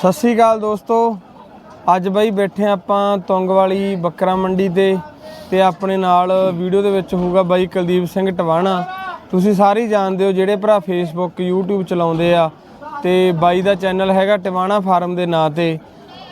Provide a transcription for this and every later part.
ਸਤਿ ਸ੍ਰੀ ਅਕਾਲ ਦੋਸਤੋ। ਅੱਜ ਬਾਈ ਬੈਠੇ ਹਾਂ ਆਪਾਂ ਤੁੰਗ ਵਾਲੀ ਬੱਕਰਾ ਮੰਡੀ ਤੇ ਤੇ ਆਪਣੇ ਨਾਲ ਵੀਡੀਓ ਦੇ ਵਿੱਚ ਹੋਊਗਾ ਬਾਈ ਕੁਲਦੀਪ ਸਿੰਘ ਟਵਾਣਾ। ਤੁਸੀਂ ਸਾਰੇ ਜਾਣਦੇ ਹੋ ਜਿਹੜੇ ਭਰਾ ਫੇਸਬੁੱਕ YouTube ਚਲਾਉਂਦੇ ਆ ਤੇ ਬਾਈ ਦਾ ਚੈਨਲ ਹੈਗਾ ਟਵਾਣਾ ਫਾਰਮ ਦੇ ਨਾਂ ਤੇ।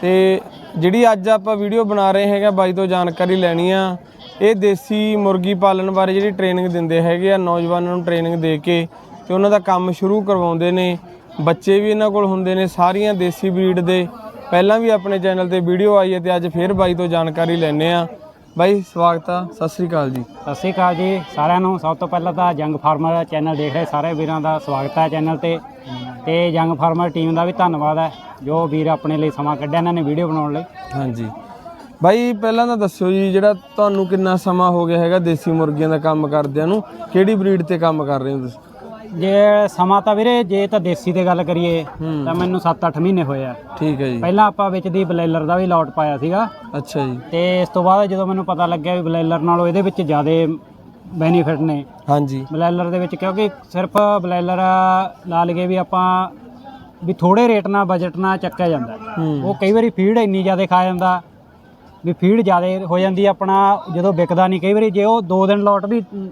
ਤੇ ਜਿਹੜੀ ਅੱਜ ਆਪਾਂ ਵੀਡੀਓ ਬਣਾ ਰਹੇ ਹੈਗਾ ਬਾਈ ਤੋਂ ਜਾਣਕਾਰੀ ਲੈਣੀ ਆ। ਇਹ ਦੇਸੀ ਮੁਰਗੀ ਪਾਲਣ ਬਾਰੇ ਜਿਹੜੀ ਟ੍ਰੇਨਿੰਗ ਦਿੰਦੇ ਹੈਗੇ ਆ, ਨੌਜਵਾਨਾਂ ਨੂੰ ਟ੍ਰੇਨਿੰਗ ਦੇ ਕੇ ਤੇ ਉਹਨਾਂ ਦਾ ਕੰਮ ਸ਼ੁਰੂ ਕਰਵਾਉਂਦੇ ਨੇ। ਬੱਚੇ ਵੀ ਇਹਨਾਂ ਕੋਲ ਹੁੰਦੇ ਨੇ ਸਾਰੀਆਂ ਦੇਸੀ ਬਰੀਡ ਦੇ। ਪਹਿਲਾਂ ਵੀ ਆਪਣੇ ਚੈਨਲ ਤੇ ਵੀਡੀਓ ਆਈ ਹੈ ਤੇ ਅੱਜ ਫੇਰ ਬਾਈ ਤੋਂ ਜਾਣਕਾਰੀ ਲੈਣੇ ਆ ਬਾਈ ਸਵਾਗਤ ਆ ਸਤਿ ਸ੍ਰੀ ਅਕਾਲ ਜੀ। ਸਤਿ ਸ਼੍ਰੀ ਅਕਾਲ ਜੀ ਸਾਰਿਆਂ ਨੂੰ। ਸਭ ਤੋਂ ਪਹਿਲਾਂ ਤਾਂ ਜੰਗ ਫਾਰਮਰ ਚੈਨਲ ਦੇਖ ਰਹੇ ਸਾਰੇ ਵੀਰਾਂ ਦਾ ਸਵਾਗਤ ਹੈ ਚੈਨਲ ਤੇ। ਤੇ ਜੰਗ ਫਾਰਮਰ ਟੀਮ ਦਾ ਵੀ ਧੰਨਵਾਦ ਹੈ ਜੋ ਵੀਰ ਆਪਣੇ ਲਈ ਸਮਾਂ ਕੱਢਿਆ ਇਹਨਾਂ ਨੇ ਵੀਡੀਓ ਬਣਾਉਣ ਲਈ। ਹਾਂਜੀ। ਬਾਈ ਪਹਿਲਾਂ ਤਾਂ ਦੱਸਿਓ ਜੀ ਜਿਹੜਾ ਤੁਹਾਨੂੰ ਕਿੰਨਾ ਸਮਾਂ ਹੋ ਗਿਆ ਹੈਗਾ ਦੇਸੀ ਮੁਰਗੀਆਂ ਦਾ ਕੰਮ ਕਰਦਿਆਂ ਨੂੰ ਕਿਹੜੀ ਬਰੀਡ ਤੇ ਕੰਮ ਕਰ ਰਹੇ ਹੋ ਤੁਸੀਂ? ਜੇ ਸਮਾਂ ਤਾਂ ਵੀਰੇ ਜੇ ਤਾਂ ਦੇਸੀ ਤੇ ਗੱਲ ਕਰੀਏ ਹੂੰ। ਤਾਂ ਮੈਨੂੰ 7-8 ਮਹੀਨੇ ਹੋਏ ਆ। ਠੀਕ ਹੈ ਜੀ। ਪਹਿਲਾਂ ਆਪਾਂ ਵਿੱਚ ਦੀ ਬਲੇਲਰ ਦਾ ਵੀ ਲੋਟ ਪਾਇਆ ਸੀਗਾ। ਅੱਛਾ ਜੀ। ਤੇ ਇਸ ਤੋਂ ਬਾਅਦ ਜਦੋਂ ਮੈਨੂੰ ਪਤਾ ਲੱਗਿਆ ਵੀ ਬਲੇਲਰ ਨਾਲੋਂ ਇਹਦੇ ਵਿੱਚ ਜ਼ਿਆਦਾ ਬੈਨੀਫਿਟ ਨੇ। ਹਾਂਜੀ। ਬਲੈਲਰ ਦੇ ਵਿੱਚ ਕਿਉਂਕਿ ਸਿਰਫ ਬਲੈਲਰ ਲਾ ਲਈਏ ਵੀ ਆਪਾਂ ਵੀ ਥੋੜੇ ਰੇਟ ਨਾਲ ਬਜਟ ਨਾਲ ਚੱਕਿਆ ਜਾਂਦਾ। ਹੂੰ। ਉਹ ਕਈ ਵਾਰੀ ਫੀਡ ਇੰਨੀ ਜ਼ਿਆਦਾ ਖਾ ਜਾਂਦਾ। ਵੀ ਫੀਡ ਜ਼ਿਆਦਾ ਹੋ ਜਾਂਦੀ ਆਪਣਾ ਜਦੋਂ ਵਿਕਦਾ ਨਹੀਂ ਕਈ ਵਾਰੀ ਜੇ ਉਹ ਦੋ ਦਿਨ ਲੋਟ ਵੀ ਅਮ,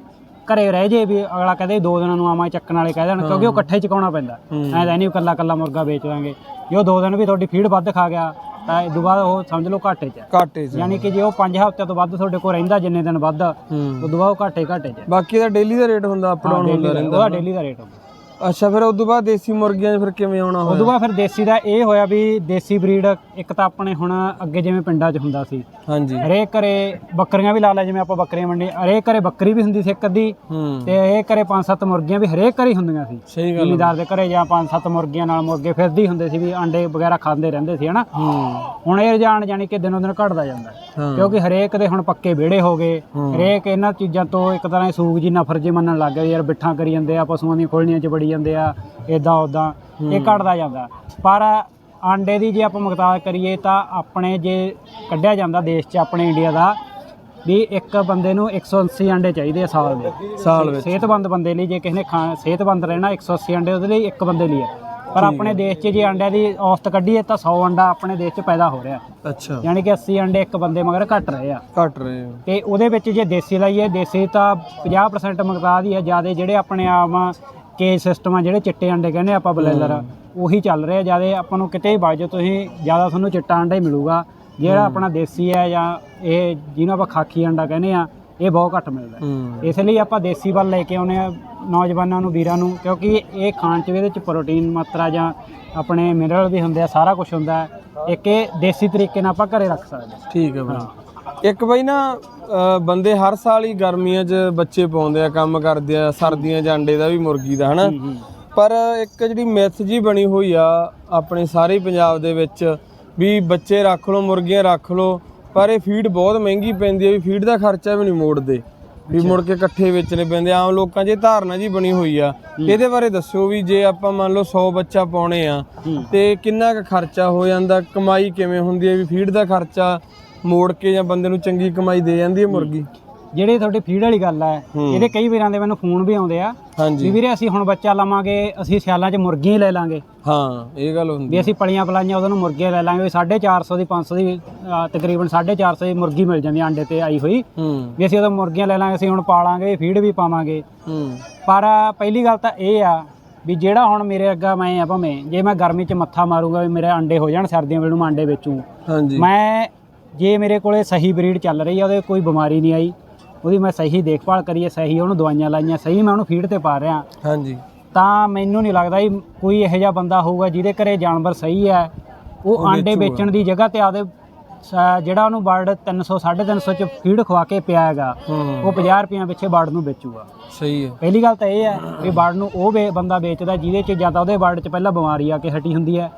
ਘਰੇ ਰਹਿ ਜੇ ਵੀ ਅਗਲਾ ਕਹਦੇ ਦੋ ਦਿਨਾਂ ਨੂੰ ਆਵਾਂ ਚੱਕਣ ਵਾਲੇ ਕਹਿ ਦੇਣ ਕਿਉਂਕਿ ਉਹ ਇਕੱਠੇ ਚਕਾਉਣਾ ਪੈਂਦਾ। ਐਂ ਤਾਂ ਨਹੀਂ ਇਕੱਲਾ ਇਕੱਲਾ ਮੁਰਗਾ ਵੇਚ ਦਾਂਗੇ। ਜੇ ਉਹ ਦੋ ਦਿਨ ਵੀ ਤੁਹਾਡੀ ਫੀਡ ਵੱਧ ਖਾ ਗਿਆ ਤਾਂ ਇਹ ਬਾਅਦ ਉਹ ਸਮਝ ਲਓ ਘਾਟੇ 'ਚ ਘਾਟੇ ਚ ਯਾਨੀ ਕਿ ਜੇ ਉਹ 5 ਹਫ਼ਤੇ ਤੋਂ ਵੱਧ ਤੁਹਾਡੇ ਕੋਲ ਰਹਿੰਦਾ ਜਿੰਨੇ ਦਿਨ ਵੱਧ ਉਦੋਂ ਬਾਅਦ ਉਹ ਘਾਟੇ ਘਾਟੇ 'ਚ ਬਾਕੀ ਦਾ ਡੇਲੀ ਦਾ ਰੇਟ ਹੁੰਦਾ ਅਪ ਡਾਊਨ ਹੁੰਦਾ ਰਹਿੰਦਾ ਉਹਦਾ ਡੇਲੀ ਦਾ ਰੇਟ ਹੁੰਦਾ। ਅੱਛਾ ਫਿਰ ਉਦੋਂ ਬਾਅਦ ਦੇਸੀ ਮੁਰਗੀਆਂ 'ਚ ਫਿਰ ਕਿਵੇਂ ਆਉਣਾ ਹੋਇਆ? ਉਦੋਂ ਬਾਅਦ ਫਿਰ ਦੇਸੀ ਦਾ ਇਹ ਹੋਇਆ ਵੀ ਦੇਸੀ ਬਰੀਡ ਇੱਕ ਤਾਂ ਆਪਣੇ ਹੁਣ ਅੱਗੇ ਜਿਵੇਂ ਪਿੰਡਾਂ 'ਚ ਹੁੰਦਾ ਸੀ। ਹਾਂਜੀ। ਹਰੇਕ ਘਰੇ ਬੱਕਰੀਆਂ ਵੀ ਲਾ ਲੈ ਜਿਵੇਂ ਆਪਾਂ ਬੱਕਰੀਆਂ ਮੰਡੀ ਹਰੇਕ ਘਰੇ ਬੱਕਰੀ ਵੀ ਹੁੰਦੀ ਸੀ ਇੱਕ ਅੱਧੀ ਤੇ ਹਰੇਕ ਘਰੇ ਪੰਜ ਸੱਤ ਮੁਰਗੀਆਂ ਵੀ ਹਰੇਕ ਘਰੇ ਹੁੰਦੀਆਂ ਸੀ। ਸਹੀ ਗੱਲ ਜ਼ਿਮੀਦਾਰ ਦੇ ਘਰੇ ਜਾਂ ਪੰਜ ਸੱਤ ਮੁਰਗੀਆਂ ਨਾਲ ਮੁਰਗੇ ਫਿਰਦੇ ਹੁੰਦੇ ਸੀ ਵੀ ਅੰਡੇ ਵਗੈਰਾ ਖਾਂਦੇ ਰਹਿੰਦੇ ਸੀ ਹਨਾ? ਹੁਣ ਇਹ ਰੁਝਾਨ ਜਾਨੀ ਕਿ ਦਿਨੋਂ ਦਿਨ ਘਟਦਾ ਜਾਂਦਾ। ਕਿਉਂਕਿ ਹਰੇਕ ਦੇ ਹੁਣ ਪੱਕੇ ਵਿਹੜੇ ਹੋ ਗਏ। ਹਰੇਕ ਇਹਨਾਂ ਚੀਜ਼ਾਂ ਤੋਂ ਇੱਕ ਤਰ੍ਹਾਂ ਸੂਗ ਜੀ ਨਫ਼ਰਤ ਜੀ ਮੰਨਣ ਲੱਗ ਗਏ ਯਾਰ ਬਿੱਠਾਂ ਕਰੀ ਜਾਂਦੇ ਆ ਪਸ਼ੂਆਂ ਦੀਆਂ ਖੋਲਣੀਆਂ 'ਚ ਬੜੀ ਜਾਂਦੇ ਆ ਇਦਾਂ ਉਦਾਂ ਇਹ ਘਟਦਾ ਜਾਂਦਾ। ਪਰ ਆਂਡੇ ਦੀ ਜੇ ਆਪਾਂ ਮਕਤਾਰ ਕਰੀਏ ਤਾਂ ਆਪਣੇ ਜੇ ਕੱਢਿਆ ਜਾਂਦਾ ਦੇਸ਼ 'ਚ ਆਪਣੇ ਇੰਡੀਆ ਦਾ ਵੀ ਇੱਕ ਬੰਦੇ ਨੂੰ 180 ਅੰਡੇ ਚਾਹੀਦੇ ਆ ਸਾਲ ਦੇ। ਸਾਲ ਵਿੱਚ। ਸਿਹਤਮੰਦ ਬੰਦੇ ਲਈ ਜੇ ਕਿਸੇ ਨੇ ਖਾ ਸਿਹਤਮੰਦ ਰਹਿਣਾ 180 ਅੰਡੇ ਉਹਦੇ ਲਈ ਇੱਕ ਬੰਦੇ ਲਈ ਹੈ ਪਰ ਆਪਣੇ ਦੇਸ਼ 'ਚ ਜੇ ਅੰਡਿਆਂ ਦੀ ਔਸਤ ਕੱਢੀਏ ਤਾਂ 100 ਅੰਡਾ ਆਪਣੇ ਦੇਸ਼ 'ਚ ਪੈਦਾ ਹੋ ਰਿਹਾ। ਅੱਛਾ। ਯਾਨੀ ਕਿ 80 ਅੰਡੇ ਇੱਕ ਬੰਦੇ ਮਗਰ ਘਟ ਰਹੇ ਆ। ਘਟ ਰਹੇ ਹੋ ਤੇ ਉਹਦੇ ਵਿੱਚ ਜੇ ਦੇਸੀ ਲਾਈਏ ਦੇਸੀ ਤਾਂ 50% ਮਕਦਾਰ ਹੀ ਹੈ ਜਿਆਦੇ ਜਿਹੜੇ ਆਪਣੇ ਆਮ ਕੇ ਸਿਸਟਮ ਆ ਜਿਹੜੇ ਚਿੱਟੇ ਅੰਡੇ ਕਹਿੰਦੇ ਆਪਾਂ ਬਲੈਲਰ ਉਹੀ ਚੱਲ ਰਹੇ ਜਿਆਦੇ ਆਪਾਂ ਨੂੰ ਕਿਤੇ ਹੀ ਬਾਜੋ ਤੁਸੀਂ ਜ਼ਿਆਦਾ ਤੁਹਾਨੂੰ ਚਿੱਟਾ ਅੰਡਾ ਹੀ ਮਿਲੂਗਾ। ਜਿਹੜਾ ਆਪਣਾ ਦੇਸੀ ਹੈ ਜਾਂ ਇਹ ਜਿਹਨੂੰ ਆਪਾਂ ਖਾਕੀ ਅੰਡਾ ਕਹਿੰਦੇ ਆ ਇਹ ਬਹੁਤ ਘੱਟ ਮਿਲਦਾ। ਇਸ ਲਈ ਆਪਾਂ ਦੇਸੀ ਵੱਲ ਲੈ ਕੇ ਆਉਨੇ ਆ ਨੌਜਵਾਨਾਂ ਨੂੰ ਵੀਰਾਂ ਨੂੰ ਕਿਉਂਕਿ ਇਹ ਖਾਣ ਚ ਵੀ ਇਹਦੇ ਚ ਪ੍ਰੋਟੀਨ ਮਾਤਰਾ ਜਾਂ ਆਪਣੇ ਮਿਨਰਲ ਵੀ ਹੁੰਦੇ ਆ ਸਾਰਾ ਕੁਝ ਹੁੰਦਾ। ਇੱਕ ਇਹ ਦੇਸੀ ਤਰੀਕੇ ਨਾਲ ਆਪਾਂ ਘਰੇ ਰੱਖ ਸਕਦੇ ਠੀਕ ਹੈ ਬਾਈ। ਇੱਕ ਬਾਈ ਨਾ ਅ, ਬੰਦੇ ਹਰ ਸਾਲ ਹੀ ਗਰਮੀਆਂ 'ਚ ਬੱਚੇ ਪਾਉਂਦੇ ਆ ਕੰਮ ਕਰਦੇ ਆ ਸਰਦੀਆਂ 'ਚ ਅੰਡੇ ਦਾ ਵੀ ਮੁਰਗੀ ਦਾ ਹਨਾ? ਪਰ ਇੱਕ ਜਿਹੜੀ ਮਿਥ ਜੀ ਬਣੀ ਹੋਈ ਆ ਆਪਣੇ ਸਾਰੇ ਪੰਜਾਬ ਦੇ ਵਿੱਚ ਵੀ ਬੱਚੇ ਰੱਖ ਲਓ ਮੁਰਗੀਆਂ ਰੱਖ ਲਓ ਪਰ ਇਹ ਫੀਡ ਬਹੁਤ ਮਹਿੰਗੀ ਪੈਂਦੀ ਹੈ ਵੀ ਫੀਡ ਦਾ ਖਰਚਾ ਵੀ ਨਹੀਂ ਮੋੜਦੇ। ਵੀ ਮੁੜ ਕੇ ਇਕੱਠੇ ਵੇਚਣੇ ਪੈਂਦੇ ਆਮ ਲੋਕਾਂ 'ਚ ਇਹ ਧਾਰਨਾ ਜੀ ਬਣੀ ਹੋਈ ਆ। ਇਹਦੇ ਬਾਰੇ ਦੱਸਿਓ ਵੀ ਜੇ ਆਪਾਂ ਮੰਨ ਲਓ 100 ਬੱਚਾ ਪਾਉਣੇ ਆ। ਤੇ ਕਿੰਨਾ ਕੁ ਖਰਚਾ ਹੋ ਜਾਂਦਾ ਕਮਾਈ ਕਿਵੇਂ ਹੁੰਦੀ ਹੈ ਵੀ ਫੀਡ ਦਾ ਖਰਚਾ ਮੋੜ ਕੇ ਜਾਂ ਬੰਦੇ ਨੂੰ ਚੰਗੀ ਕਮਾਈ ਦੇ ਜਾਂਦੀ ਹੈ ਮੁਰਗੀ। ਜਿਹੜੇ ਤੁਹਾਡੀ ਫੀਡ ਵਾਲੀ ਗੱਲ ਹੈ। ਇਹਦੇ ਕਈ ਵੀਰਾਂ ਦੇ ਮੈਨੂੰ ਫੋਨ ਵੀ ਆਉਂਦੇ ਆ ਵੀ ਵੀਰੇ ਅਸੀਂ ਹੁਣ ਬੱਚਾ ਲਵਾਂਗੇ ਅਸੀਂ ਸਿਆਲਾਂ 'ਚ ਮੁਰਗੀਆਂ ਹੀ ਲੈ ਲਾਂਗੇ। ਹਾਂ ਇਹ ਗੱਲ ਹੁੰਦੀ ਵੀ ਅਸੀਂ ਪਲੀਆਂ ਪਲਾਈਆਂ ਉਹਦੋਂ ਨੂੰ ਮੁਰਗੀਆਂ ਲੈ ਲਾਂਗੇ ਵੀ 450 ਦੀ 500 ਦੀ ਤਕਰੀਬਨ 450 ਦੀ ਮੁਰਗੀ ਮਿਲ ਜਾਂਦੀ ਆ ਅੰਡੇ ਤੇ ਆਈ ਹੋਈ। ਵੀ ਅਸੀਂ ਉਦੋਂ ਮੁਰਗੀਆਂ ਲੈ ਲਾਂਗੇ ਅਸੀਂ ਹੁਣ ਪਾਲਾਂਗੇ ਫੀਡ ਵੀ ਪਾਵਾਂਗੇ। ਪਰ ਪਹਿਲੀ ਗੱਲ ਤਾਂ ਇਹ ਆ ਵੀ ਜਿਹੜਾ ਹੁਣ ਮੇਰੇ ਅੱਗਾ ਮੈਂ ਆ ਭਾਵੇਂ ਜੇ ਮੈਂ ਗਰਮੀ 'ਚ ਮੱਥਾ ਮਾਰੂੰਗਾ ਵੀ ਮੇਰੇ ਅੰਡੇ ਹੋ ਜਾਣ ਸਰਦੀਆਂ ਵੇਲੇ ਨੂੰ ਅੰਡੇ ਵੇਚੂ। ਹਾਂਜੀ। ਮੈਂ ਜੇ ਮੇਰੇ ਕੋਲੇ ਸਹੀ ਬਰੀਡ ਚੱਲ ਰਹੀ ਆ ਉਹਦੇ ਕੋਈ ਬਿਮਾਰੀ ਨਹੀਂ ਆਈ ਉਹਦੀ ਮੈਂ ਸਹੀ ਦੇਖਭਾਲ ਕਰੀਏ ਸਹੀ ਉਹਨੂੰ ਦਵਾਈਆਂ ਲਾਈਆਂ ਸਹੀ ਮੈਂ ਉਹਨੂੰ ਫੀਡ ਤੇ ਪਾ ਰਿਹਾ। ਹਾਂਜੀ। ਤਾਂ ਮੈਨੂੰ ਨਹੀਂ ਲੱਗਦਾ ਵੀ ਕੋਈ ਇਹੋ ਜਿਹਾ ਬੰਦਾ ਹੋਊਗਾ ਜਿਹਦੇ ਘਰੇ ਜਾਨਵਰ ਸਹੀ ਹੈ ਉਹ ਆਂਡੇ ਵੇਚਣ ਦੀ ਜਗ੍ਹਾ ਤੇ ਆਪਦੇ ਜਿਹੜਾ ਉਹਨੂੰ ਬਰਡ 300 350 ਚ ਫੀਡ ਖਵਾ ਕੇ ਪਿਆ ਹੈਗਾ ਉਹ 50 ਰੁਪਈਆ ਪਿੱਛੇ ਬਰਡ ਨੂੰ ਵੇਚੂਗਾ। ਸਹੀ ਹੈ। ਪਹਿਲੀ ਗੱਲ ਤਾਂ ਇਹ ਹੈ ਵੀ ਬਰਡ ਨੂੰ ਉਹ ਵੇ- ਬੰਦਾ ਵੇਚਦਾ ਜਿਹਦੇ ਚ ਜਾਂ ਤਾਂ ਉਹਦੇ ਬਰਡ ਚ ਪਹਿਲਾਂ ਬਿਮਾਰੀ ਆ ਕੇ ਹਟੀ ਹੁੰਦੀ ਹੈ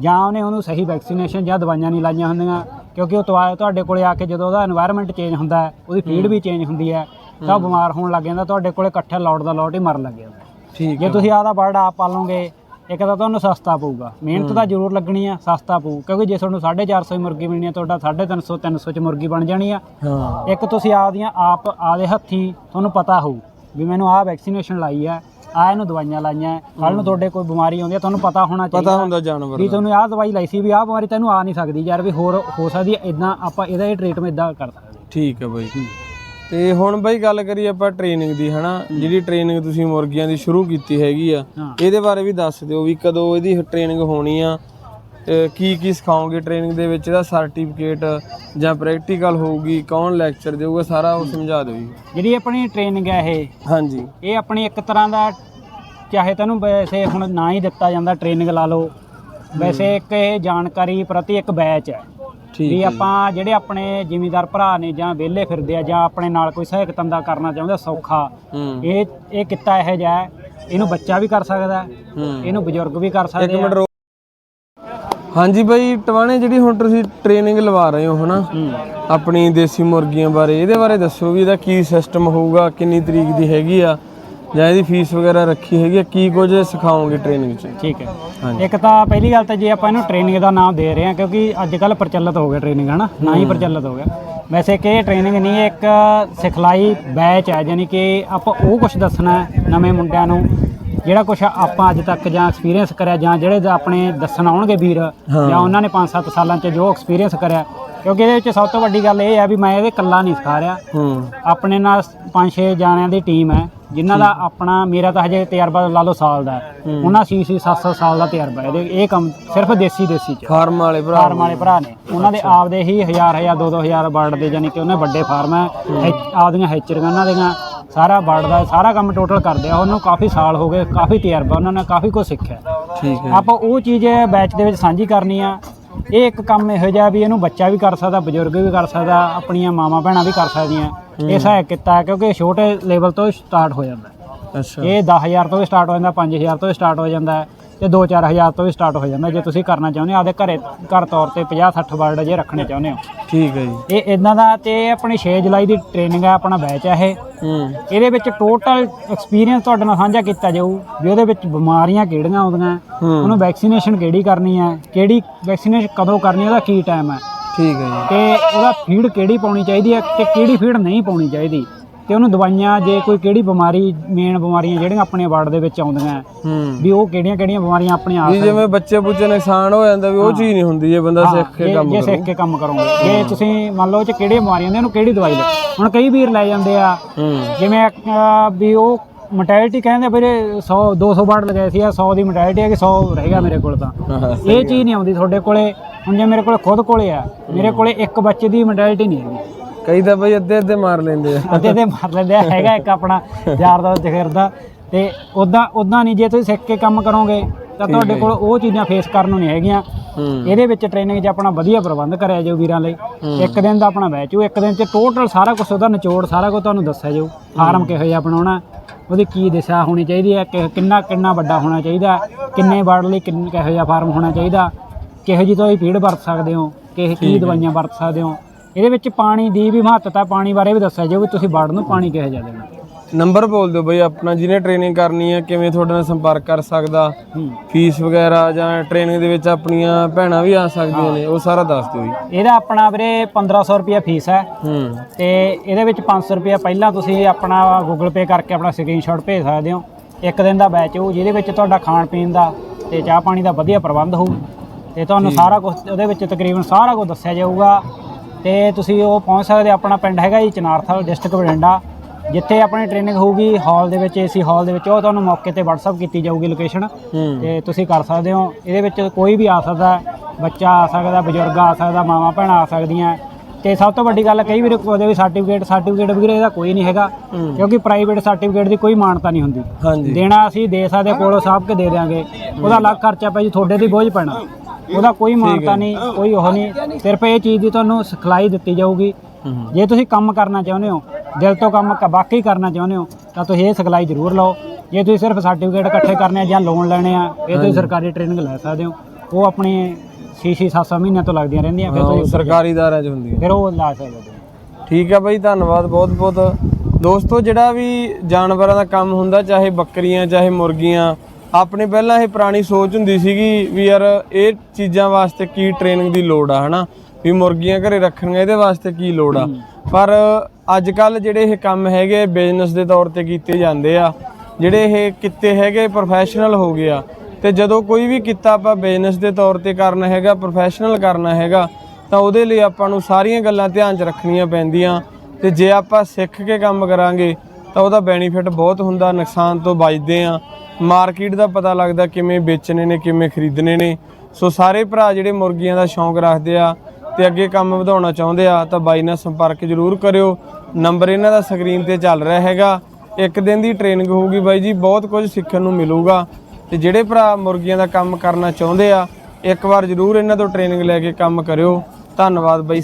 ਜਾਂ ਉਹਨੇ ਉਹਨੂੰ ਸਹੀ ਵੈਕਸੀਨੇਸ਼ਨ ਜਾਂ ਦਵਾਈਆਂ ਨਹੀਂ ਲਾਈਆਂ ਹੁੰਦੀਆਂ ਕਿਉਂਕਿ ਉਹ ਤੁਹਾ- ਤੁਹਾਡੇ ਕੋਲੇ ਆ ਕੇ ਜਦੋਂ ਉਹਦਾ এনवायरमेंट ਚੇਂਜ ਹੁੰਦਾ ਉਹਦੀ ਫੀਡ ਵੀ ਚੇਂਜ ਹੁੰਦੀ ਹੈ ਤਾਂ ਉਹ ਬਿਮਾਰ ਹੋਣ ਲੱਗ ਜਾਂਦਾ ਤੁਹਾਡੇ ਕੋਲੇ ਇਕੱਠਾ ਲੋਟ ਦਾ ਲੋਟ ਹੀ ਮਰਨ ਲੱਗ ਜਾਂਦਾ। ਠੀਕ ਹੈ। ਜੇ ਤੁਸੀਂ ਆਦਾ ਬਰਡ ਆਪ ਪਾਲੋਗੇ ਇੱਕ ਤਾਂ ਤੁਹਾਨੂੰ ਸਸਤਾ ਪਊਗਾ। ਮਿਹਨਤ ਤਾਂ ਜ਼ਰੂਰ ਲੱਗਣੀ ਆ ਸਸਤਾ ਪਊ। ਕਿਉਂਕਿ ਜੇ ਤੁਹਾਨੂੰ 450 ਦੀ ਮੁਰਗੀ ਮਿਲਣੀ ਆ ਤੁਹਾਡਾ 350 300 ਚ ਮੁਰਗੀ ਬਣ ਜਾਣੀ ਆ। ਹਾਂ। ਇੱਕ ਤੁਸੀਂ ਆਪਦੀਆਂ ਆਪ ਆਦੇ ਹੱਥੀ ਤੁਹਾਨੂੰ ਪਤਾ ਹੋਊ ਵੀ ਮੈਨੂੰ ਆਹ ਵੈਕਸੀਨੇਸ਼ਨ ਲਾਈ ਆ ਆ ਇਹਨੂੰ ਦਵਾਈਆਂ ਲਾਈਆਂ ਕੱਲ ਨੂੰ ਤੁਹਾਡੇ ਕੋਈ ਬਿਮਾਰੀ ਆਉਂਦੀ ਹੈ ਤੁਹਾਨੂੰ ਪਤਾ ਹੋਣਾ ਪਤਾ ਚਾਹੀਦਾ ਹੁੰਦਾ ਜਾਨਵਰ ਵੀ ਤੁਹਾਨੂੰ ਆਹ ਦਵਾਈ ਲਈ ਸੀ ਵੀ ਆਹ ਬਿਮਾਰੀ ਤੈਨੂੰ ਆ ਨਹੀਂ ਸਕਦੀ ਯਾਰ ਵੀ ਹੋਰ ਹੋ ਸਕਦੀ ਇਦਾਂ ਆਪਾਂ ਇਹਦਾ ਇਹ ਟ੍ਰੀਟਮੈਂਟ ਇਦਾਂ ਕਰ ਸਕਦੇ ਠੀਕ ਹੈ ਬਾਈ। ਤੇ ਹੁਣ ਬਾਈ ਗੱਲ ਕਰੀਏ ਆਪਾਂ ਟ੍ਰੇਨਿੰਗ ਦੀ ਹਨਾ? ਜਿਹੜੀ ਟ੍ਰੇਨਿੰਗ ਤੁਸੀਂ ਮੁਰਗੀਆਂ ਦੀ ਸ਼ੁਰੂ ਕੀਤੀ ਹੈਗੀ ਆ ਇਹਦੇ ਬਾਰੇ ਵੀ ਦੱਸ ਦਿਓ ਵੀ ਕਦੋਂ ਇਹਦੀ ਟ੍ਰੇਨਿੰਗ ਹੋਣੀ ਆ ਤੇ ਕੀ ਕੀ ਸਿਖਾਓਗੇ ਟ੍ਰੇਨਿੰਗ ਦੇ ਵਿੱਚ? ਇਹਦਾ ਸਰਟੀਫਿਕੇਟ ਜਾਂ ਪ੍ਰੈਕਟੀਕਲ ਹੋਊਗੀ ਕੌਣ ਲੈਕਚਰ ਦੇਊਗਾ ਸਾਰਾ ਉਹ ਸਮਝਾ ਦਿਓ ਜੀ। ਜਿਹੜੀ ਆਪਣੀ ਟ੍ਰੇਨਿੰਗ ਹੈ ਇਹ ਹਾਂਜੀ। ਇਹ ਆਪਣੀ ਇੱਕ ਤਰ੍ਹਾਂ ਦਾ ਚਾਹੇ ਤੈਨੂੰ ਵੈਸੇ ਹੁਣ ਨਾ ਹੀ ਦਿੱਤਾ ਜਾਂਦਾ ਟ੍ਰੇਨਿੰਗ ਲਾ ਲਓ। ਵੈਸੇ ਇੱਕ ਇਹ ਜਾਣਕਾਰੀ ਪ੍ਰਤੀ ਇੱਕ ਬੈਚ ਹੈ। ਠੀਕ ਵੀ ਹੈ ਆਪਾਂ ਜਿਹੜੇ ਆਪਣੇ ਜ਼ਿਮੀਂਦਾਰ ਭਰਾ ਨੇ ਜਾਂ ਵਿਹਲੇ ਫਿਰਦੇ ਆ ਜਾਂ ਆਪਣੇ ਨਾਲ ਕੋਈ ਸਹਾਇਕ ਧੰਦਾ ਕਰਨਾ ਚਾਹੁੰਦਾ ਸੌਖਾ ਹੂੰ। ਇਹ ਇਹ ਕਿੱਤਾ ਇਹੋ ਜਿਹਾ ਹੈ, ਇਹਨੂੰ ਬੱਚਾ ਵੀ ਕਰ ਸਕਦਾ ਹੈ, ਹੂੰ। ਇਹਨੂੰ ਬਜ਼ੁਰਗ ਵੀ ਕਰ ਇੱਕ ਸਕਦੇ ਮਿੰਟ ਆ ਰੋ ਹਾਂਜੀ ਬਾਈ ਟਵਾਣੇ ਜਿਹੜੀ ਹੁਣ ਤੁਸੀਂ ਟ੍ਰੇਨਿੰਗ ਲਵਾ ਰਹੇ ਹੋ ਹਨਾ? ਹੂੰ। ਆਪਣੀ ਦੇਸੀ ਮੁਰਗੀਆਂ ਬਾਰੇ ਇਹਦੇ ਬਾਰੇ ਦੱਸੋ ਵੀ ਇਹਦਾ ਕੀ ਸਿਸਟਮ ਹੋਊਗਾ ਕਿੰਨੀ ਤਰੀਕ ਦੀ ਹੈਗੀ ਆ? ਜਾਂ ਇਹਦੀ ਫੀਸ ਵਗੈਰਾ ਰੱਖੀ ਹੈਗੀ ਕੀ ਕੁਝ ਸਿਖਾਓਗੇ ਟ੍ਰੇਨਿੰਗ 'ਚ? ਠੀਕ ਹੈ। ਇੱਕ ਤਾਂ ਪਹਿਲੀ ਗੱਲ ਤਾਂ ਜੇ ਆਪਾਂ ਇਹਨੂੰ ਟ੍ਰੇਨਿੰਗ ਦਾ ਨਾਮ ਦੇ ਰਹੇ ਹਾਂ ਕਿਉਂਕਿ ਅੱਜ ਕੱਲ ਪ੍ਰਚਲਿਤ ਹੋ ਗਿਆ ਟ੍ਰੇਨਿੰਗ ਹਨਾ? ਨਾ ਹੀ ਪ੍ਰਚਲਿਤ ਹੋ ਗਿਆ। ਵੈਸੇ ਕਿ ਇਹ ਟ੍ਰੇਨਿੰਗ ਨਹੀਂ ਇਹ ਇੱਕ ਸਿਖਲਾਈ ਬੈਚ ਹੈ ਯਾਨੀ ਕਿ ਆਪਾਂ ਉਹ ਕੁਝ ਦੱਸਣਾ ਹੈ ਨਵੇਂ ਮੁੰਡਿਆਂ ਨੂੰ ਜਿਹੜਾ ਕੁਝ ਆਪਾਂ ਅੱਜ ਤੱਕ ਜਾਂ ਐਕਸਪੀਰੀਅੰਸ ਕਰਿਆ ਜਾਂ ਜਿਹੜੇ ਆਪਣੇ ਦੱਸਣ ਆਉਣਗੇ ਵੀਰ ਜਾਂ ਉਹਨਾਂ ਨੇ 5-7 ਸਾਲਾਂ 'ਚ ਜੋ ਐਕਸਪੀਰੀਅੰਸ ਕਰਿਆ ਕਿਉਂਕਿ ਇਹਦੇ ਵਿੱਚ ਸਭ ਤੋਂ ਵੱਡੀ ਗੱਲ ਇਹ ਹੈ ਵੀ ਮੈਂ ਇਹਦੇ ਇਕੱਲਾ ਨਹੀਂ ਸਿਖਾ ਰਿਹਾ। ਹੂੰ। ਆਪਣੇ ਨਾਲ 5-6 ਜਾਣਿਆਂ ਦੀ ਟੀਮ ਹੈ ਜਿਨ੍ਹਾਂ ਦਾ ਆਪਣਾ ਮੇਰਾ ਤਾਂ ਹਜੇ ਤਜਰਬਾ ਲਾ ਲਓ ਸਾਲ ਦਾ ਹੈ। ਉਹਨਾਂ ਸੀ ਸੀ 7-7 ਸਾਲ ਦਾ ਤਜਰਬਾ ਇਹਦੇ ਇਹ ਕੰਮ ਸਿਰਫ ਦੇਸੀ ਦੇਸੀ ਚ ਫਾਰਮ ਵਾਲੇ ਭਰਾ ਫਾਰਮ ਵਾਲੇ ਭਰਾ ਨੇ। ਉਹਨਾਂ ਦੇ ਆਪਦੇ ਹੀ ਹਜ਼ਾਰ ਹਜ਼ਾਰ ਦੋ ਦੋ ਹਜ਼ਾਰ ਬਰਡ ਦੇ ਯਾਨੀ ਕਿ ਉਹਨੇ ਵੱਡੇ ਫਾਰਮ ਹੈ। ਹੈਚ- ਆਪਦੀਆਂ ਹੈਚਰੀਆਂ ਉਹਨਾਂ ਦੀਆਂ ਸਾਰਾ ਬਰਡ ਦਾ ਸਾਰਾ ਕੰਮ ਟੋਟਲ ਕਰਦੇ ਆ। ਉਹਨੂੰ ਕਾਫੀ ਸਾਲ ਹੋ ਗਏ ਕਾਫੀ ਤਜਰਬਾ ਉਹਨਾਂ ਨੇ ਕਾਫੀ ਕੁਝ ਸਿੱਖਿਆ। ਠੀਕ ਹੈ। ਆਪਾਂ ਉਹ ਚੀਜ਼ ਬੈਚ ਦੇ ਵਿੱਚ ਸਾਂਝੀ ਕਰਨੀ ਆ। ਇਹ ਇੱਕ ਕੰਮ ਇਹੋ ਜਿਹਾ ਵੀ ਇਹਨੂੰ ਬੱਚਾ ਵੀ ਕਰ ਸਕਦਾ ਬਜ਼ੁਰਗ ਵੀ ਕਰ ਸਕਦਾ ਆਪਣੀਆਂ ਮਾਵਾਂ ਭੈਣਾਂ ਵੀ ਕਰ ਸਕਦੀਆਂ। ਇਹ ਸਹਾਇਕ ਕੀਤਾ ਹੈ ਕਿਉਂਕਿ ਇਹ ਛੋਟੇ ਲੈਵਲ ਤੋਂ ਸਟਾਰਟ ਹੋ ਜਾਂਦਾ। ਅੱਛਾ। ਇਹ 10000 ਤੋਂ ਵੀ ਸਟਾਰਟ ਹੋ ਜਾਂਦਾ 5000 ਤੋਂ ਵੀ ਸਟਾਰਟ ਹੋ ਜਾਂਦਾ ਹੈ। ਤੇ 2-4000 ਤੋਂ ਵੀ ਸਟਾਰਟ ਹੋ ਜਾਂਦਾ ਜੇ ਤੁਸੀਂ ਕਰਨਾ ਚਾਹੁੰਦੇ ਹੋ ਆਪਦੇ ਘਰੇ ਘਰ ਤੌਰ ਤੇ 50-60 ਬਰਡ ਜੇ ਰੱਖਣੇ ਚਾਹੁੰਦੇ ਹੋ। ਠੀਕ ਹੈ ਜੀ। ਇਹ ਇਦਾਂ ਦਾ ਤੇ ਆਪਣੀ 6 ਜੁਲਾਈ ਦੀ ਟ੍ਰੇਨਿੰਗ ਹੈ ਆਪਣਾ ਬੈਚ ਹੈ ਇਹ। ਹੂੰ। ਇਹਦੇ ਵਿੱਚ ਟੋਟਲ ਐਕਸਪੀਰੀਅੰਸ ਤੁਹਾਡੇ ਨਾਲ ਸਾਂਝਾ ਕੀਤਾ ਜਾਊ ਵੀ ਉਹਦੇ ਵਿੱਚ ਬਿਮਾਰੀਆਂ ਕਿਹੜੀਆਂ ਆਉਂਦੀਆਂ ਉਹਨੂੰ ਵੈਕਸੀਨੇਸ਼ਨ ਕਿਹੜੀ ਕਰਨੀ ਹੈ ਕਿਹੜੀ ਵੈਕਸੀਨੇਸ਼ਨ ਕਦੋਂ ਕਰਨੀ ਹੈ ਉਹਦਾ ਕੀ ਟਾਈਮ ਹੈ। ਠੀਕ ਹੈ ਜੀ। ਤੇ ਉਹਦਾ ਫੀਡ ਕਿਹੜੀ ਪਾਉਣੀ ਚਾਹੀਦੀ ਹੈ ਤੇ ਕਿਹੜੀ ਫੀਡ ਨਹੀਂ ਪਾਉਣੀ ਚਾਹੀਦੀ। ਤੇ ਉਹਨੂੰ ਦਵਾਈਆਂ ਜੇ ਕੋਈ ਕਿਹੜੀ ਬਿਮਾਰੀ ਮੇਨ ਬਿਮਾਰੀਆਂ ਜਿਹੜੀਆਂ ਆਪਣੇ ਵਾਰਡ ਦੇ ਵਿੱਚ ਆਉਂਦੀਆਂ ਹੂੰ ਵੀ ਉਹ ਕਿਹੜੀਆਂ ਕਿਹੜੀਆਂ ਬਿਮਾਰੀਆਂ ਆਪਣੇ ਆਪ ਵੀ ਜਿਵੇਂ ਬੱਚੇ ਬੁੱਚੇ ਨੁਕਸਾਨ ਹੋ ਜਾਂਦਾ ਵੀ ਉਹ ਚੀਜ਼ ਨਹੀਂ ਹੁੰਦੀ ਜੇ ਬੰਦਾ ਸਿੱਖ ਕੇ ਕੰਮ ਜੇ ਸਿੱਖ ਕੇ ਕੰਮ ਕਰੋਗੇ। ਜੇ ਤੁਸੀਂ ਮੰਨ ਲਓ ਚ ਕਿਹੜੀਆਂ ਬਿਮਾਰੀਆਂ ਨੇ ਉਹਨੂੰ ਕਿਹੜੀ ਦਵਾਈ ਲਓ ਹੁਣ ਕਈ ਵੀਰ ਲੈ ਜਾਂਦੇ ਆ ਜਿਵੇਂ ਅਹ, ਵੀ ਉਹ ਮੋਟੈਲਿਟੀ ਕਹਿੰਦੇ ਵੀਰੇ 100 200 ਬਾੜ ਲਗਾਏ ਸੀ ਆ 100 ਦੀ ਮੋਟੈਲਿਟੀ ਹੈ ਕਿ 100 ਰਹੇਗਾ ਮੇਰੇ ਕੋਲ ਤਾਂ। ਇਹ ਚੀਜ਼ ਨਹੀਂ ਆਉਂਦੀ ਤੁਹਾਡੇ ਕੋਲੇ। ਹੁਣ ਜੇ ਮੇਰੇ ਕੋਲੇ ਖੁਦ ਕੋਲੇ ਆ ਮੇਰੇ ਕੋਲੇ ਇੱਕ ਬੱਚੇ ਦੀ ਮੋਟੈਲਿਟੀ ਨਹੀਂ ਹੈਗੀ। ਕਈ ਤਾਂ ਬਈ ਅੱਧੇ ਅੱਧੇ ਮਾਰ ਲੈਂਦੇ ਆ। ਅੱਧੇ ਤੇ ਮਾਰ ਲੈਂਦੇ ਆ। ਹੈਗਾ ਇੱਕ ਆਪਣਾ ਯਾਰ ਦੋਸਤ ਫਿਰਦਾ ਤੇ ਉਦਾਂ ਉਦਾਂ ਨਹੀਂ ਜੇ ਤੁਸੀਂ ਸਿੱਖ ਕੇ ਕੰਮ ਕਰੋਗੇ ਤਾਂ ਤੁਹਾਡੇ ਕੋਲ ਉਹ ਚੀਜ਼ਾਂ ਫੇਸ ਕਰਨ ਨੂੰ ਨਹੀਂ ਹੈਗੀਆਂ। ਇਹਦੇ ਵਿੱਚ ਟ੍ਰੇਨਿੰਗ 'ਚ ਆਪਣਾ ਵਧੀਆ ਪ੍ਰਬੰਧ ਕਰਿਆ ਜਾਊ ਵੀਰਾਂ ਲਈ। ਇੱਕ ਦਿਨ ਦਾ ਆਪਣਾ ਬੈਚ ਹੋ ਇੱਕ ਦਿਨ 'ਚ ਟੋਟਲ ਸਾਰਾ ਕੁਝ ਉਹਦਾ ਨਿਚੋੜ ਸਾਰਾ ਕੁਝ ਤੁਹਾਨੂੰ ਦੱਸਿਆ ਜਾਊ। ਫਾਰਮ ਕਿਹੋ ਜਿਹਾ ਬਣਾਉਣਾ ਉਹਦੀ ਕੀ ਦਿਸ਼ਾ ਹੋਣੀ ਚਾਹੀਦੀ ਹੈ ਕਿ ਕਿੰਨਾ ਕਿੰਨਾ ਵੱਡਾ ਹੋਣਾ ਚਾਹੀਦਾ ਕਿੰਨੇ ਵਾਰਡ ਲਈ ਕਿੰਨ ਕਿਹੋ ਜਿਹਾ ਫਾਰਮ ਹੋਣਾ ਚਾਹੀਦਾ ਕਿਹੋ ਜਿਹੀ ਤੁਸੀਂ ਫੀਡ ਵਰਤ ਸਕਦੇ ਹੋ ਕਿਹੋ ਕੀ ਦਵਾਈਆਂ ਵਰਤ ਸਕਦੇ ਹੋ। ਇਹਦੇ ਵਿੱਚ ਪਾਣੀ ਦੀ ਵੀ ਮਹੱਤਤਾ ਪਾਣੀ ਬਾਰੇ ਵੀ ਦੱਸਿਆ ਜਾਊ ਵੀ ਤੁਸੀਂ ਵਾਰਡ ਨੂੰ ਪਾਣੀ ਕਿਹੋ ਜਿਹਾ ਦੇਣਾ। ਨੰਬਰ ਬੋਲ ਦਿਓ ਬਈ ਆਪਣਾ ਜਿਹਨੇ ਟ੍ਰੇਨਿੰਗ ਕਰਨੀ ਹੈ ਕਿਵੇਂ ਤੁਹਾਡੇ ਨਾਲ ਸੰਪਰਕ ਕਰ ਸਕਦਾ? ਫੀਸ ਵਗੈਰਾ ਜਾਂ ਟ੍ਰੇਨਿੰਗ ਦੇ ਵਿੱਚ ਆਪਣੀਆਂ ਭੈਣਾਂ ਵੀ ਆ ਸਕਦੀਆਂ ਨੇ ਉਹ ਸਾਰਾ ਦੱਸ ਦਿਓ ਜੀ। ਇਹਦਾ ਆਪਣਾ ਵੀਰੇ 1500 ਰੁਪਿਆ ਫੀਸ ਹੈ। ਹੂੰ। ਤੇ ਇਹਦੇ ਵਿੱਚ 500 ਰੁਪਏ ਪਹਿਲਾਂ ਤੁਸੀਂ ਆਪਣਾ ਗੂਗਲ ਪੇ ਕਰਕੇ ਆਪਣਾ ਸਕਰੀਨਸ਼ਾਟ ਭੇਜ ਸਕਦੇ ਹੋ। ਇੱਕ ਦਿਨ ਦਾ ਬੈਚ ਹੋਊ ਜਿਹਦੇ ਵਿੱਚ ਤੁਹਾਡਾ ਖਾਣ ਪੀਣ ਦਾ ਤੇ ਚਾਹ ਪਾਣੀ ਦਾ ਵਧੀਆ ਪ੍ਰਬੰਧ ਹੋਊ। ਤੇ ਤੁਹਾਨੂੰ ਸਾਰਾ ਕੁਝ ਉਹਦੇ ਵਿੱਚ ਤਕਰੀਬਨ ਸਾਰਾ ਕੁਝ ਦੱਸਿਆ ਜਾਊਗਾ। ਤੇ ਤੁਸੀਂ ਉਹ ਪਹੁੰਚ ਸਕਦੇ ਆਪਣਾ ਪਿੰਡ ਹੈਗਾ ਜੀ ਚਨਾਰਥਲ ਡਿਸਟ੍ਰਿਕਟ ਬਠਿੰਡਾ ਜਿੱਥੇ ਆਪਣੀ ਟ੍ਰੇਨਿੰਗ ਹੋਊਗੀ ਹਾਲ ਦੇ ਵਿੱਚ ਏਸੀ ਹਾਲ ਦੇ ਵਿੱਚ ਉਹ ਤੁਹਾਨੂੰ ਮੌਕੇ ਤੇ WhatsApp ਕੀਤੀ ਜਾਊਗੀ ਲੋਕੇਸ਼ਨ ਤੇ ਤੁਸੀਂ ਕਰ ਸਕਦੇ ਹੋ। ਇਹਦੇ ਵਿੱਚ ਕੋਈ ਵੀ ਆ ਸਕਦਾ। ਬੱਚਾ ਆ ਸਕਦਾ ਬਜ਼ੁਰਗ ਆ ਸਕਦਾ ਮਾਵਾਂ ਭੈਣਾਂ ਆ ਸਕਦੀਆਂ ਤੇ ਸਭ ਤੋਂ ਵੱਡੀ ਗੱਲ ਕਈ ਵੀਰ ਉਹਦੇ ਵੀ ਸਰਟੀਫਿਕੇਟ ਸਰਟੀਫਿਕੇਟ ਵਗੈਰੇ ਇਹਦਾ ਕੋਈ ਨਹੀਂ ਹੈਗਾ। ਕਿਉਂਕਿ ਪ੍ਰਾਈਵੇਟ ਸਰਟੀਫਿਕੇਟ ਦੀ ਕੋਈ ਮਾਨਤਾ ਨਹੀਂ ਹੁੰਦੀ। ਦੇਣਾ ਅਸੀਂ ਦੇ ਸਕਦੇ ਕੋਲੋਂ ਸਾਹਬ ਕੇ ਦੇ ਦਿਆਂਗੇ। ਉਹਦਾ ਅਲੱਗ ਖਰਚਾ ਪੈ ਜੀ ਤੁਹਾਡੇ ਦੀ ਬੋਝ ਪੈਣਾ। ਉਹਦਾ ਕੋਈ ਮਾਨਤਾ ਨਹੀਂ ਕੋਈ ਉਹ ਨਹੀਂ। ਸਿਰਫ ਇਹ ਚੀਜ਼ ਦੀ ਤੁਹਾਨੂੰ ਸਿਖਲਾਈ ਦਿੱਤੀ ਜਾਊਗੀ। ਜੇ ਤੁਸੀਂ ਕੰਮ ਕਰਨਾ ਚਾਹੁੰਦੇ ਹੋ ਦਿਲ ਤੋਂ ਕੰਮ ਕ- ਵਾਕਈ ਕਰਨਾ ਚਾਹੁੰਦੇ ਹੋ ਤਾਂ ਤੁਸੀਂ ਇਹ ਸਿਖਲਾਈ ਜ਼ਰੂਰ ਲਓ। ਜੇ ਤੁਸੀਂ ਸਿਰਫ ਸਰਟੀਫਿਕੇਟ ਇਕੱਠੇ ਕਰਨੇ ਆ ਜਾਂ ਲੋਨ ਲੈਣੇ ਆ ਇਹ ਤੁਸੀਂ ਸਰਕਾਰੀ ਟ੍ਰੇਨਿੰਗ ਲੈ ਸਕਦੇ ਹੋ। ਉਹ ਆਪਣੀ 6-6 7 ਮਹੀਨਿਆਂ ਤੋਂ ਲੱਗਦੀਆਂ ਰਹਿੰਦੀਆਂ ਫਿਰ ਤੁਸੀਂ ਸਰਕਾਰੀ ਦਾਇਰਿਆਂ 'ਚ ਹੁੰਦੀ ਹੈ ਫਿਰ ਉਹ ਲਾ ਸਕਦੇ ਠੀਕ ਹੈ ਬਾਈ ਧੰਨਵਾਦ ਬਹੁਤ ਬਹੁਤ ਦੋਸਤੋ ਜਿਹੜਾ ਵੀ ਜਾਨਵਰਾਂ ਦਾ ਕੰਮ ਹੁੰਦਾ ਚਾਹੇ ਬੱਕਰੀਆਂ ਚਾਹੇ ਮੁਰਗੀਆਂ ਆਪਣੇ ਪਹਿਲਾਂ ਇਹ ਪੁਰਾਣੀ ਸੋਚ ਹੁੰਦੀ ਸੀਗੀ ਵੀ ਯਾਰ ਇਹ ਚੀਜ਼ਾਂ ਵਾਸਤੇ ਕੀ ਟ੍ਰੇਨਿੰਗ ਦੀ ਲੋੜ ਆ ਹਨਾ? ਵੀ ਮੁਰਗੀਆਂ ਘਰੇ ਰੱਖਣੀਆਂ ਇਹਦੇ ਵਾਸਤੇ ਕੀ ਲੋੜ ਆ? ਪਰ ਅੱਜ ਕੱਲ ਜਿਹੜੇ ਇਹ ਕੰਮ ਹੈਗੇ ਬਿਜ਼ਨਸ ਦੇ ਤੌਰ ਤੇ ਕੀਤੇ ਜਾਂਦੇ ਆ ਜਿਹੜੇ ਇਹ ਕਿੱਤੇ ਹੈਗੇ ਪ੍ਰੋਫੈਸ਼ਨਲ ਹੋ ਗਏ ਆ ਤੇ ਜਦੋਂ ਕੋਈ ਵੀ ਕਿੱਤਾ ਆਪਾਂ ਬਿਜ਼ਨਸ ਦੇ ਤੌਰ ਤੇ ਕਰਨਾ ਹੈਗਾ ਪ੍ਰੋਫੈਸ਼ਨਲ ਕਰਨਾ ਹੈਗਾ ਤਾਂ ਉਹਦੇ ਲਈ ਆਪਾਂ ਨੂੰ ਸਾਰੀਆਂ ਗੱਲਾਂ ਧਿਆਨ 'ਚ ਰੱਖਣੀਆਂ ਪੈਂਦੀਆਂ। ਤੇ ਜੇ ਆਪਾਂ ਸਿੱਖ ਕੇ ਕੰਮ ਕਰਾਂਗੇ ਤਾਂ ਉਹਦਾ ਬੈਨੀਫਿਟ ਬਹੁਤ ਹੁੰਦਾ ਨੁਕਸਾਨ ਤੋਂ ਬਚਦੇ ਆ। ਮਾਰਕੀਟ ਦਾ ਪਤਾ ਲੱਗਦਾ ਕਿਵੇਂ ਵੇਚਣੇ ਨੇ, ਕਿਵੇਂ ਖਰੀਦਣੇ ਨੇ। ਸੋ ਸਾਰੇ ਭਰਾ ਜਿਹੜੇ ਮੁਰਗੀਆਂ ਦਾ ਸ਼ੌਂਕ ਰੱਖਦੇ ਆ ਤੇ ਅੱਗੇ ਕੰਮ ਵਧਾਉਣਾ ਚਾਹੁੰਦੇ ਆ, ਤਾਂ ਬਾਈ ਨਾਲ ਸੰਪਰਕ ਜ਼ਰੂਰ ਕਰਿਓ। ਨੰਬਰ ਇਹਨਾਂ ਦਾ ਸਕਰੀਨ ਤੇ ਚੱਲ ਰਿਹਾ ਹੈਗਾ। ਇੱਕ ਦਿਨ ਦੀ ਟ੍ਰੇਨਿੰਗ ਹੋਊਗੀ ਬਾਈ ਜੀ, ਬਹੁਤ ਕੁਝ ਸਿੱਖਣ ਨੂੰ ਮਿਲੂਗਾ। ਤੇ ਜਿਹੜੇ ਭਰਾ ਮੁਰਗੀਆਂ ਦਾ ਕੰਮ ਕਰਨਾ ਚਾਹੁੰਦੇ ਆ, ਇੱਕ ਵਾਰ ਜ਼ਰੂਰ ਇਹਨਾਂ ਤੋਂ ਟ੍ਰੇਨਿੰਗ ਲੈ ਕੇ ਕੰਮ ਕਰਿਓ। ਧੰਨਵਾਦ ਬਾਈ